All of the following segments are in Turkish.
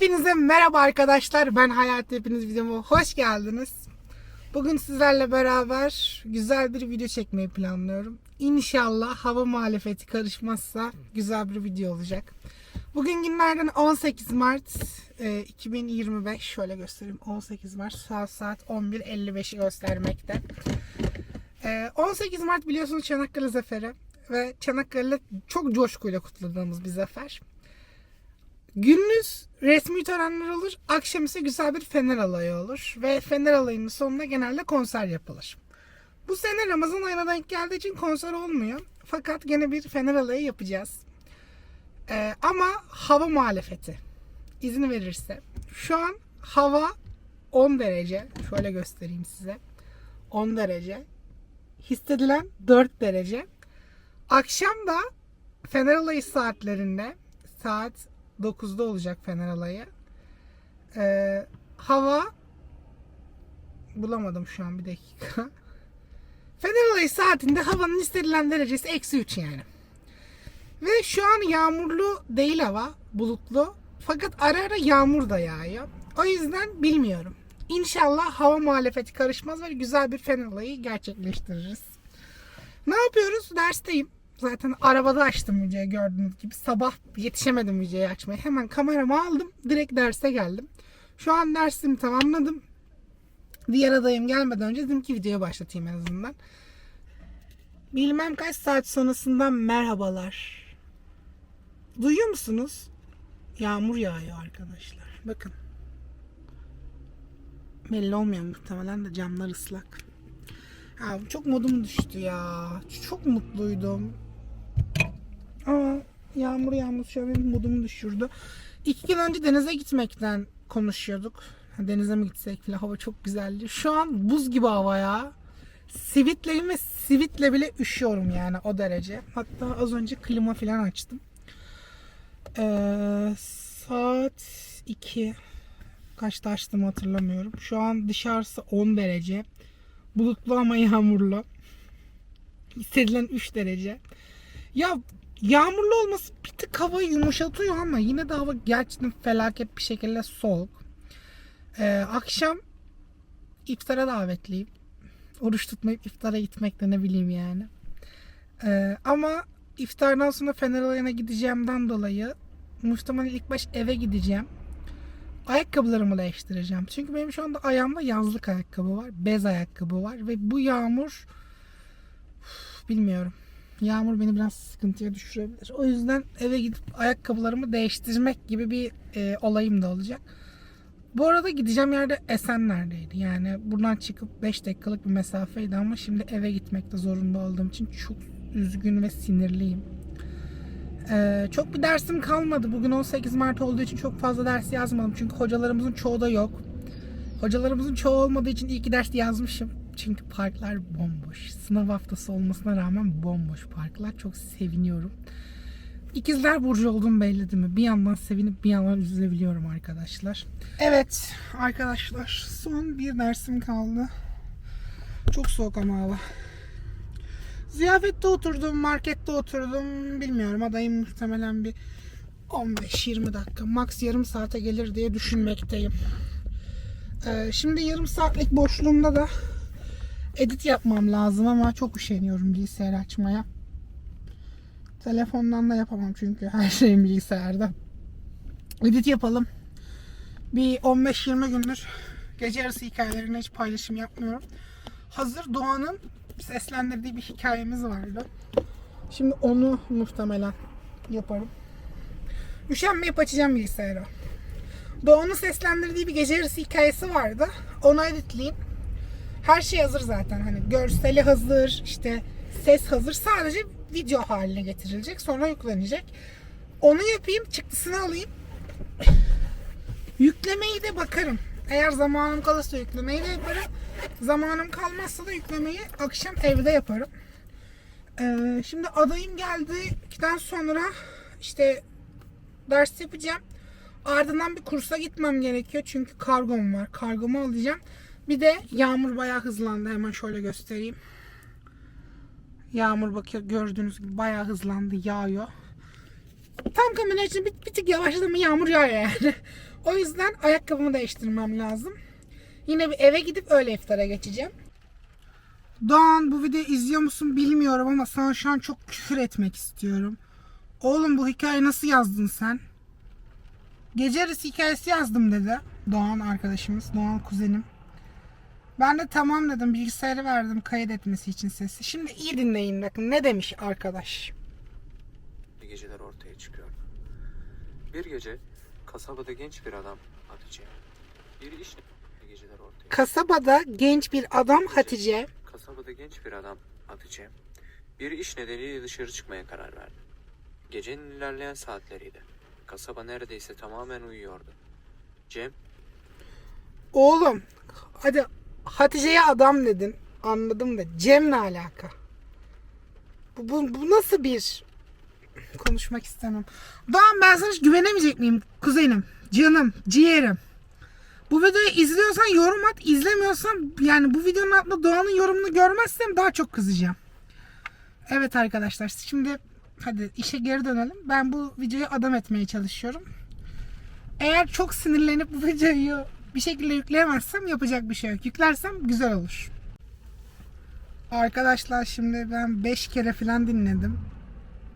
Hepinize merhaba arkadaşlar. Ben Hayat Hepiniz videoma hoş geldiniz. Bugün sizlerle beraber güzel bir video çekmeyi planlıyorum. İnşallah hava muhalefeti karışmazsa güzel bir video olacak. Bugün günlerden 18 Mart e, 2025. Şöyle göstereyim. 18 Mart saat saat 11.55'i göstermekte. E, 18 Mart biliyorsunuz Çanakkale Zaferi ve Çanakkale'de çok coşkuyla kutladığımız bir zafer. Gündüz resmi törenler olur, akşam ise güzel bir fener alayı olur ve fener alayının sonunda genelde konser yapılır. Bu sene Ramazan ayına denk geldiği için konser olmuyor. Fakat gene bir fener alayı yapacağız. Ee, ama hava muhalefeti izin verirse. Şu an hava 10 derece. Şöyle göstereyim size. 10 derece. Hissedilen 4 derece. Akşam da Fener Alayı saatlerinde saat 9'da olacak Fener Alayı. Ee, hava bulamadım şu an bir dakika. Fener Alayı saatinde havanın istenilen derecesi eksi 3 yani. Ve şu an yağmurlu değil hava, bulutlu. Fakat ara ara yağmur da yağıyor. O yüzden bilmiyorum. İnşallah hava muhalefeti karışmaz ve güzel bir Fener Alayı gerçekleştiririz. Ne yapıyoruz? Dersteyim. Zaten arabada açtım videoyu gördüğünüz gibi. Sabah yetişemedim videoyu açmaya. Hemen kameramı aldım. Direkt derse geldim. Şu an dersimi tamamladım. Diğer adayım gelmeden önce dedim ki videoya başlatayım en azından. Bilmem kaç saat sonrasından merhabalar. Duyuyor musunuz? Yağmur yağıyor arkadaşlar. Bakın. Belli olmuyor muhtemelen de camlar ıslak. Ya çok modum düştü ya. Çok mutluydum. Ama yağmur yağmur şöyle benim modumu düşürdü. İki gün önce denize gitmekten konuşuyorduk. Denize mi gitsek falan hava çok güzeldi. Şu an buz gibi hava ya. Sivitleyim ve sivitle bile üşüyorum yani o derece. Hatta az önce klima falan açtım. Ee, saat 2 kaçta açtım hatırlamıyorum. Şu an dışarısı 10 derece. Bulutlu ama yağmurlu. Hissedilen 3 derece. Ya yağmurlu olması bir tık havayı yumuşatıyor ama yine de hava gerçekten felaket bir şekilde soğuk. Ee, akşam iftara davetliyim. Oruç tutmayıp iftara gitmek de ne bileyim yani. Ee, ama iftardan sonra Fener Alayı'na gideceğimden dolayı muhtemelen ilk baş eve gideceğim. Ayakkabılarımı değiştireceğim. Çünkü benim şu anda ayağımda yazlık ayakkabı var. Bez ayakkabı var. Ve bu yağmur Üf, bilmiyorum. Yağmur beni biraz sıkıntıya düşürebilir. O yüzden eve gidip ayakkabılarımı değiştirmek gibi bir e, olayım da olacak. Bu arada gideceğim yerde Esenler'deydi. Yani buradan çıkıp 5 dakikalık bir mesafeydi ama şimdi eve gitmekte zorunda olduğum için çok üzgün ve sinirliyim. Ee, çok bir dersim kalmadı. Bugün 18 Mart olduğu için çok fazla ders yazmadım. Çünkü hocalarımızın çoğu da yok. Hocalarımızın çoğu olmadığı için iyi ki ders yazmışım. Çünkü parklar bomboş. Sınav haftası olmasına rağmen bomboş parklar. Çok seviniyorum. İkizler Burcu olduğum belli değil mi? Bir yandan sevinip bir yandan üzülebiliyorum arkadaşlar. Evet arkadaşlar son bir dersim kaldı. Çok soğuk ama hava. Ziyafette oturdum, markette oturdum. Bilmiyorum adayım muhtemelen bir 15-20 dakika, max yarım saate gelir diye düşünmekteyim. Ee, şimdi yarım saatlik boşluğumda da edit yapmam lazım ama çok üşeniyorum bilgisayar açmaya. Telefondan da yapamam çünkü her şeyim bilgisayarda. Edit yapalım. Bir 15-20 gündür gece yarısı hikayelerine hiç paylaşım yapmıyorum. Hazır Doğan'ın seslendirdiği bir hikayemiz vardı. Şimdi onu muhtemelen yaparım. Üşenmeyip açacağım bilgisayarı. Doğan'ın seslendirdiği bir gece yarısı hikayesi vardı. Onu editleyeyim. Her şey hazır zaten. Hani görseli hazır, işte ses hazır. Sadece video haline getirilecek. Sonra yüklenecek. Onu yapayım, çıktısını alayım. Yüklemeyi de bakarım. Eğer zamanım kalırsa yüklemeyi de yaparım. Zamanım kalmazsa da yüklemeyi akşam evde yaparım. Ee, şimdi adayım geldikten sonra işte ders yapacağım. Ardından bir kursa gitmem gerekiyor. Çünkü kargom var. Kargomu alacağım. Bir de yağmur bayağı hızlandı. Hemen şöyle göstereyim. Yağmur bakıyor gördüğünüz gibi bayağı hızlandı. Yağıyor. Tam kamera için bir, bir tık yavaşladı mı yağmur yağıyor yani. O yüzden ayakkabımı değiştirmem lazım. Yine bir eve gidip öyle iftara geçeceğim. Doğan bu videoyu izliyor musun bilmiyorum ama sana şu an çok küfür etmek istiyorum. Oğlum bu hikayeyi nasıl yazdın sen? Gece hikayesi yazdım dedi Doğan arkadaşımız, Doğan kuzenim. Ben de tamam dedim bilgisayarı verdim kayıt etmesi için sesi. Şimdi iyi dinleyin bakın ne demiş arkadaş. geceler ortaya çıkıyor. Bir gece kasabada genç bir adam Hatice. Bir iş bir geceler ortaya. Kasabada genç bir adam Hatice Kasabada genç bir adam Hatice. Bir iş nedeniyle dışarı çıkmaya karar verdi. Gecenin ilerleyen saatleriydi. Kasaba neredeyse tamamen uyuyordu. Cem Oğlum hadi Hatice'ye adam dedin. Anladım da Cem ne alaka? Bu, bu, bu nasıl bir konuşmak istemem. Doğan ben sana hiç güvenemeyecek miyim kuzenim? Canım, ciğerim. Bu videoyu izliyorsan yorum at. izlemiyorsan yani bu videonun altında Doğan'ın yorumunu görmezsem daha çok kızacağım. Evet arkadaşlar şimdi hadi işe geri dönelim. Ben bu videoyu adam etmeye çalışıyorum. Eğer çok sinirlenip bu videoyu bir şekilde yükleyemezsem yapacak bir şey yok. Yüklersem güzel olur. Arkadaşlar şimdi ben 5 kere falan dinledim.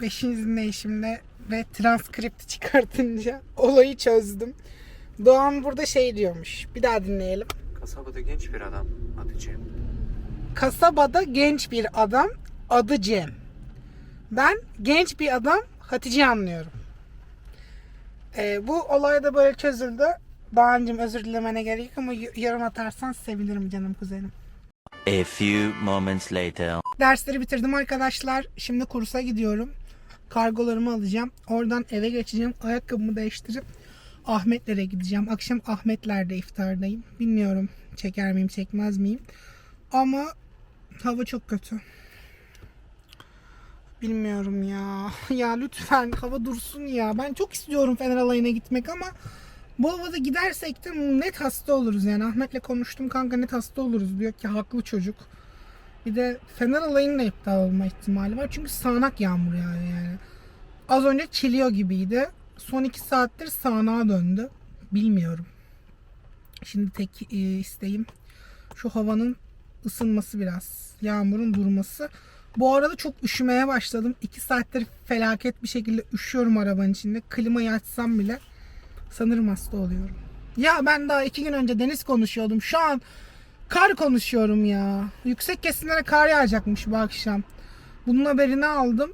5. dinleyişimde ve transkripti çıkartınca olayı çözdüm. Doğan burada şey diyormuş. Bir daha dinleyelim. kasabada genç bir adam Hatice. Kasabada genç bir adam adı Cem. Ben genç bir adam Hatice anlıyorum. Ee, bu olay da böyle çözüldü. Doğancığım özür dilemene gerek yok ama yorum atarsan sevinirim canım kuzenim. A few moments later. Dersleri bitirdim arkadaşlar. Şimdi kursa gidiyorum. Kargolarımı alacağım. Oradan eve geçeceğim. Ayakkabımı değiştirip Ahmetlere gideceğim. Akşam Ahmetler'de iftardayım. Bilmiyorum çeker miyim çekmez miyim. Ama hava çok kötü. Bilmiyorum ya. Ya lütfen hava dursun ya. Ben çok istiyorum Fener Alayı'na gitmek ama bu havada gidersek de net hasta oluruz yani. Ahmet'le konuştum kanka net hasta oluruz diyor ki haklı çocuk. Bir de Fener alayının da iptal olma ihtimali var. Çünkü sağanak yağmur yani. yani. Az önce çiliyor gibiydi. Son iki saattir sağanağa döndü. Bilmiyorum. Şimdi tek e, isteğim şu havanın ısınması biraz. Yağmurun durması. Bu arada çok üşümeye başladım. İki saattir felaket bir şekilde üşüyorum arabanın içinde. Klimayı açsam bile sanırım hasta oluyorum. Ya ben daha iki gün önce deniz konuşuyordum. Şu an Kar konuşuyorum ya. Yüksek kesimlere kar yağacakmış bu akşam. Bunun haberini aldım.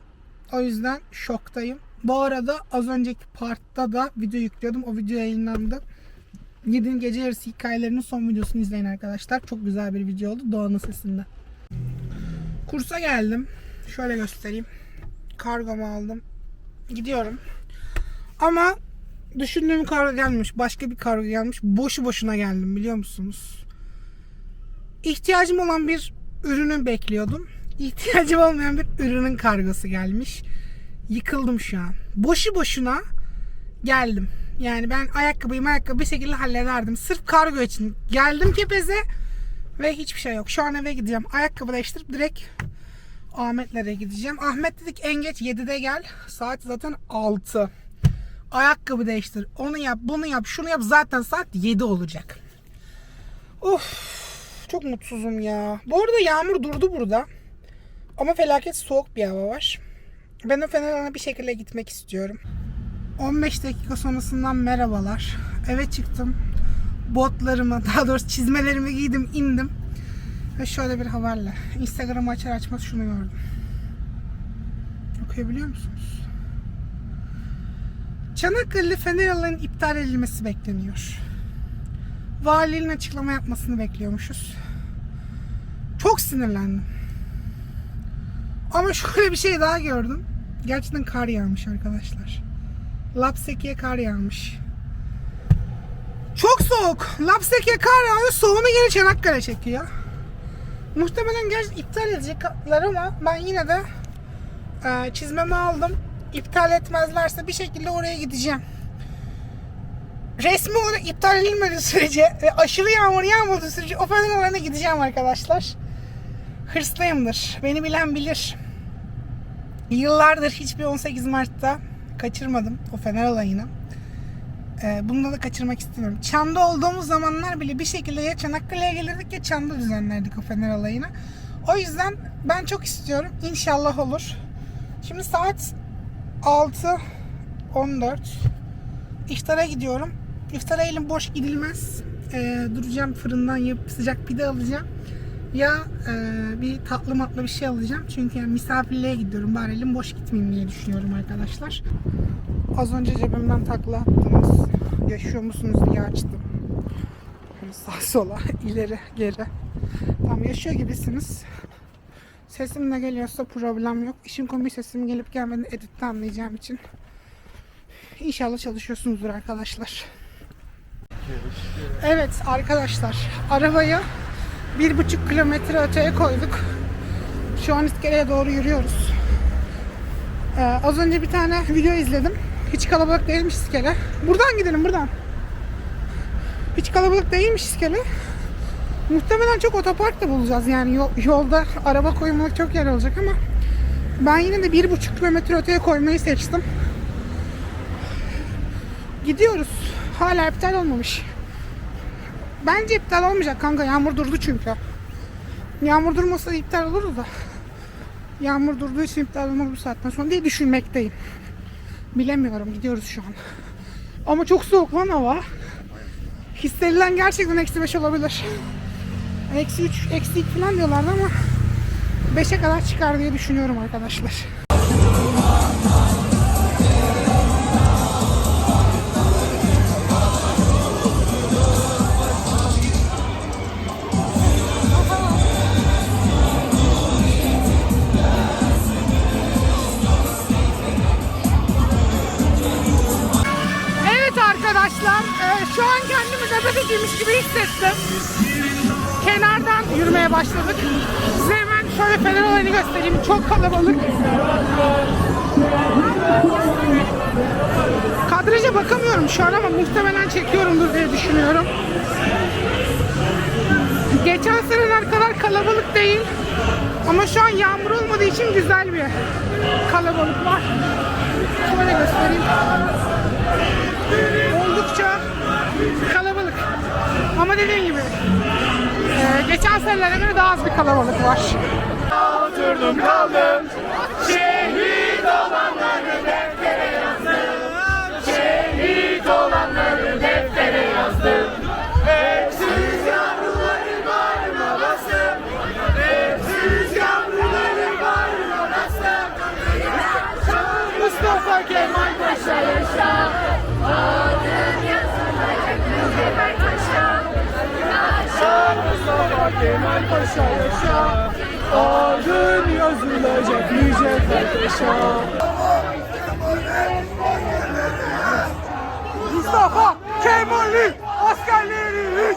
O yüzden şoktayım. Bu arada az önceki partta da video yüklüyordum. O video yayınlandı. 7. gece yarısı hikayelerinin son videosunu izleyin arkadaşlar. Çok güzel bir video oldu Doğan'ın sesinde. Kursa geldim. Şöyle göstereyim. Kargomu aldım. Gidiyorum. Ama düşündüğüm kargo gelmiş. Başka bir kargo gelmiş. Boşu boşuna geldim biliyor musunuz? ihtiyacım olan bir ürünü bekliyordum. İhtiyacım olmayan bir ürünün kargosu gelmiş. Yıkıldım şu an. Boşu boşuna geldim. Yani ben ayakkabıyı ayakkabı bir şekilde hallederdim. Sırf kargo için geldim kepeze ve hiçbir şey yok. Şu an eve gideceğim. Ayakkabı değiştirip direkt Ahmetlere gideceğim. Ahmet dedik en geç 7'de gel. Saat zaten 6. Ayakkabı değiştir. Onu yap, bunu yap, şunu yap. Zaten saat 7 olacak. Of. Çok mutsuzum ya. Bu arada yağmur durdu burada. Ama felaket soğuk bir hava var. Ben o Fener'e bir şekilde gitmek istiyorum. 15 dakika sonrasından merhabalar. Eve çıktım. Botlarımı, daha doğrusu çizmelerimi giydim, indim. Ve şöyle bir haberle. Instagram'ı açar açmaz şunu gördüm. Okuyabiliyor musunuz? Çanakkale Fener Alanı'nın iptal edilmesi bekleniyor. Valiliğin açıklama yapmasını bekliyormuşuz. Çok sinirlendim. Ama şöyle bir şey daha gördüm. Gerçekten kar yağmış arkadaşlar. Lapseki'ye kar yağmış. Çok soğuk. Lapseki'ye kar yağıyor. Soğunu geri Çanakkale çekiyor. Muhtemelen gerçi iptal edecekler ama ben yine de e, çizmemi aldım. İptal etmezlerse bir şekilde oraya gideceğim resmi olarak iptal edilmediği sürece ve aşırı yağmur yağmadığı sürece o fenerlerine gideceğim arkadaşlar. Hırslıyımdır. Beni bilen bilir. Yıllardır hiçbir 18 Mart'ta kaçırmadım o fener alayını. Ee, bunu da kaçırmak istemiyorum. Çam'da olduğumuz zamanlar bile bir şekilde ya Çanakkale'ye gelirdik ya Çam'da düzenlerdik o Fener alayını. O yüzden ben çok istiyorum. İnşallah olur. Şimdi saat 6.14. İftara gidiyorum. İftara elim boş gidilmez. Ee, duracağım fırından yapıp sıcak pide alacağım. Ya e, bir tatlı matlı bir şey alacağım. Çünkü yani misafirliğe gidiyorum. Bari elim boş gitmeyeyim diye düşünüyorum arkadaşlar. Az önce cebimden takla attınız. Yaşıyor musunuz diye açtım. Böyle sağ sola, ileri, geri. Tamam yaşıyor gibisiniz. Sesim de geliyorsa problem yok. İşin komik sesim gelip gelmediğini editte anlayacağım için. İnşallah çalışıyorsunuzdur arkadaşlar. Evet arkadaşlar arabayı bir buçuk kilometre öteye koyduk. Şu an iskeleye doğru yürüyoruz. Ee, az önce bir tane video izledim. Hiç kalabalık değilmiş iskele. Buradan gidelim buradan. Hiç kalabalık değilmiş iskele. Muhtemelen çok otopark da bulacağız yani yol- yolda araba koymalık çok yer olacak ama ben yine de bir buçuk kilometre öteye koymayı seçtim. Gidiyoruz. Hala iptal olmamış. Bence iptal olmayacak kanka. Yağmur durdu çünkü. Yağmur durmasa iptal olurdu da. Yağmur durduğu için iptal olmaz bu saatten sonra diye düşünmekteyim. Bilemiyorum. Gidiyoruz şu an. Ama çok soğuk lan hava. Hissedilen gerçekten eksi 5 olabilir. Eksi 3, eksi 2 falan diyorlardı ama 5'e kadar çıkar diye düşünüyorum arkadaşlar. Yürümeye başladık. Size hemen şöyle Fener olayını göstereyim. Çok kalabalık. Kadraja bakamıyorum şu an ama muhtemelen çekiyorumdur diye düşünüyorum. Geçen seneler kadar kalabalık değil. Ama şu an yağmur olmadığı için güzel bir kalabalık var. Şöyle göstereyim oldukça kalabalık. Ama dediğim gibi geçen senelere göre daha az bir kalabalık var. Oturdum kaldım Şehit olanları deftere yazdım. Şehit olanları deftere yazdım. Mustafa Kemal Paşa yaşa Mustafa Kemal Paşa yaşa Adın yazılacak mücevher taşa Mustafa Kemal'i askerleriyiz.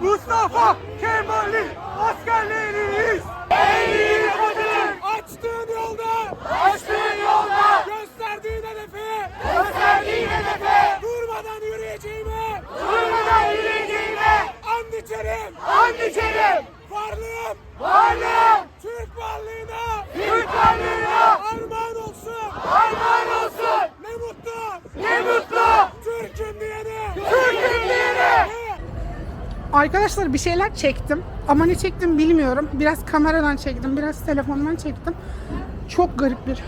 Mustafa Kemal'i askerleriyiz. Ey kadın Açtığın yolda, açtığın yolda. Gösterdiğin hedefe, Gösterdiğin hedefe. Durmadan yürüyeceğime. Durmadan yürüyeceğime and içerim. And içerim Varlığım, Varlığım Türk varlığına Türk varlığına armağan olsun. Armağan olsun Ne mutlu Ne mutlu Türk'üm diyene. Türk'üm diyene Arkadaşlar bir şeyler çektim. Ama ne çektim bilmiyorum. Biraz kameradan çektim, biraz telefondan çektim. Çok garip bir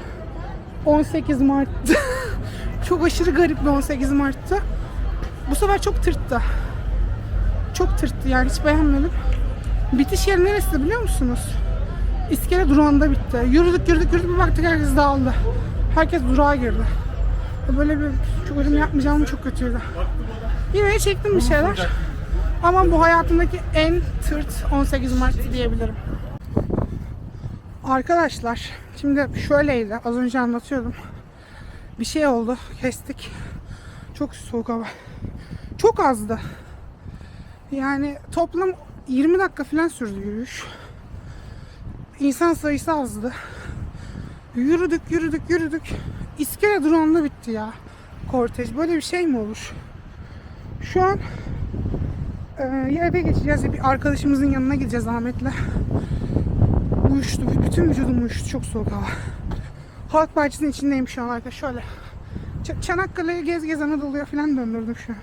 18 Mart'tı. çok aşırı garip bir 18 Mart'tı. Bu sefer çok tırttı. Çok tırttı yani hiç beğenmedim. Bitiş yeri neresi biliyor musunuz? İskele durağında bitti. Yürüdük yürüdük yürüdük bir baktık herkes dağıldı. Herkes durağa girdi. Böyle bir çok ölüm yapmayacağım çok kötüydü. Yine çektim bir şeyler. Ama bu hayatımdaki en tırt 18 Mart diyebilirim. Arkadaşlar şimdi şöyleydi az önce anlatıyordum. Bir şey oldu kestik. Çok soğuk hava. Çok azdı. Yani toplam 20 dakika falan sürdü yürüyüş. İnsan sayısı azdı. Yürüdük yürüdük yürüdük. İskele durağında bitti ya. Kortej böyle bir şey mi olur? Şu an ee, ya eve geçeceğiz ya bir arkadaşımızın yanına gideceğiz Ahmet'le. Uyuştu. Bütün vücudum uyuştu. Çok soğuk hava. Halk bahçesinin içindeyim şu an arkadaşlar. Şöyle Ç- Çanakkale'ye gez gez Anadolu'ya falan döndürdüm şu an.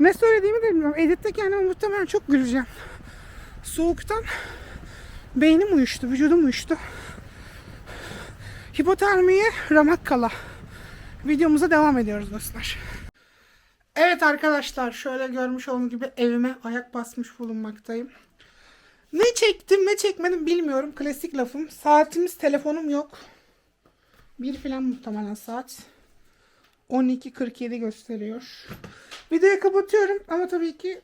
Ne söylediğimi de bilmiyorum. Editte kendime muhtemelen çok güleceğim. Soğuktan beynim uyuştu, vücudum uyuştu. Hipotermiye ramak kala. Videomuza devam ediyoruz dostlar. Evet arkadaşlar şöyle görmüş olduğunuz gibi evime ayak basmış bulunmaktayım. Ne çektim ne çekmedim bilmiyorum. Klasik lafım. Saatimiz telefonum yok. Bir filan muhtemelen saat. 12.47 gösteriyor. Videoyu kapatıyorum ama tabii ki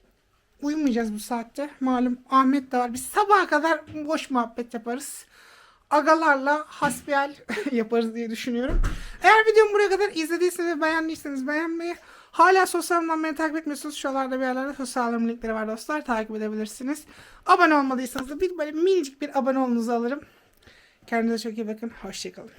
uyumayacağız bu saatte. Malum Ahmet de var. Biz sabaha kadar boş muhabbet yaparız. Agalarla hasbihal yaparız diye düşünüyorum. Eğer videomu buraya kadar izlediyseniz ve beğendiyseniz beğenmeyi, hala sosyal beni takip etmiyorsanız şuralarda bir yerlerde sosyal linkleri var dostlar. Takip edebilirsiniz. Abone olmadıysanız da bir böyle minicik bir abone olmanızı alırım. Kendinize çok iyi bakın. Hoşçakalın.